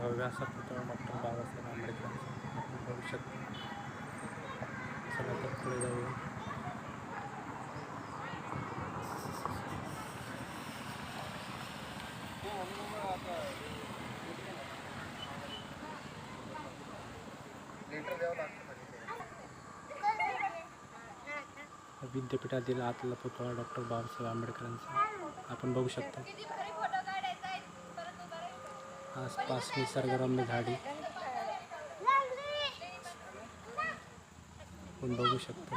भव्य असा पुतळा डॉक्टर बाबासाहेब आंबेडकरांचा बघू शकतो चला तर विद्यापीठातील आतला पुतळा डॉक्टर बाबासाहेब आंबेडकरांचा आपण बघू शकतो आसपास की सरगरम में झाडी। आपण बघू शकतो